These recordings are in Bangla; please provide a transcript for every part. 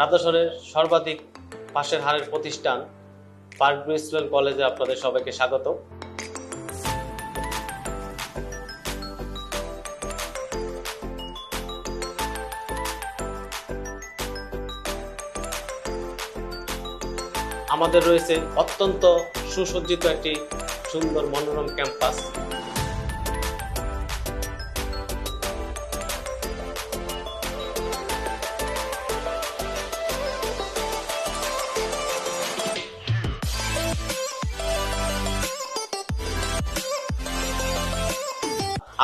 রাধাসরের সর্বাধিক পাশের হারের প্রতিষ্ঠান পার্ক ব্লু কলেজে আপনাদের সবাইকে স্বাগত। আমাদের রয়েছে অত্যন্ত সুসজ্জিত একটি সুন্দর মনোরম ক্যাম্পাস।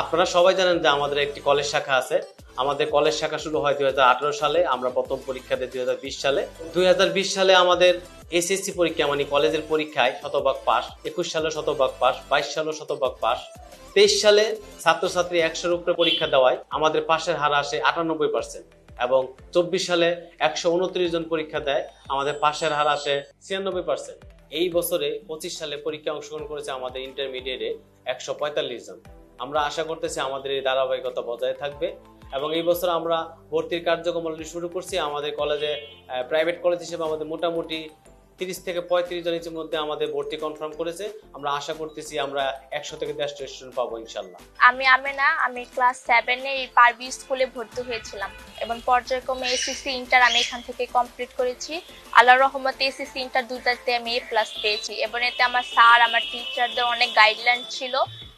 আপনারা সবাই জানেন যে আমাদের একটি কলেজ শাখা আছে। আমাদের কলেজ শাখা শুরু হয় দুই সালে, আমরা প্রথম পরীক্ষা দিই দুই সালে। দুই সালে আমাদের এসএসসি পরীক্ষা মানে কলেজের পরীক্ষায় শতভাগ পাস একুশ সালে শতভাগ পাস বাইশ সালে শতভাগ পাস তেইশ সালে ছাত্রছাত্রী একশোর উপরে পরীক্ষা দেওয়ায় আমাদের পাশের হার আসে আটানব্বই পার্সেন্ট এবং চব্বিশ সালে একশো উনত্রিশ জন পরীক্ষা দেয়, আমাদের পাশের হার আসে ছিয়ানব্বই পার্সেন্ট এই বছরে পঁচিশ সালে পরীক্ষায় অংশগ্রহণ করেছে আমাদের ইন্টারমিডিয়েটে একশো পঁয়তাল্লিশ জন। আমরা আশা করতেছি আমাদের এই ধারাবাহিকতা বজায় থাকবে এবং এই বছর আমরা ভর্তির কার্যক্রম অলরেডি শুরু করছি। আমাদের কলেজে প্রাইভেট কলেজ হিসেবে আমাদের মোটামুটি তিরিশ থেকে পঁয়ত্রিশ জন মধ্যে আমাদের ভর্তি কনফার্ম করেছে। আমরা আশা করতেছি আমরা একশো থেকে দেড়শো স্টুডেন্ট পাবো ইনশাল্লাহ আমি আমেনা, আমি ক্লাস সেভেনে এই পারবি স্কুলে ভর্তি হয়েছিলাম এবং পর্যায়ক্রমে এসএসসি ইন্টার আমি এখান থেকে কমপ্লিট করেছি। আল্লাহ রহমতে এসএসসি ইন্টার দুটাতে আমি এ প্লাস পেয়েছি। এবং এতে আমার স্যার আমার টিচারদের অনেক গাইডলাইন ছিল।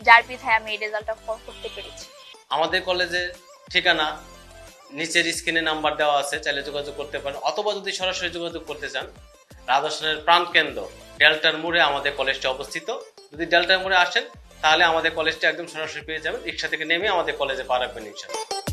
যার বিধায় আমি এই রেজাল্টটা করতে পেরেছি। আমাদের কলেজে ঠিকানা নিচের স্ক্রিনে নাম্বার দেওয়া আছে, চাইলে যোগাযোগ করতে পারেন। অথবা যদি সরাসরি যোগাযোগ করতে চান রাজস্থানের প্রাণ কেন্দ্র, ডেল্টার মোড়ে আমাদের কলেজটি অবস্থিত। যদি ডেল্টার মোড়ে আসেন, তাহলে আমাদের কলেজটি একদম সরাসরি পেয়ে যাবেন। রিক্সা থেকে নেমে আমাদের কলেজে পা রাখবেন ইনশাল্লাহ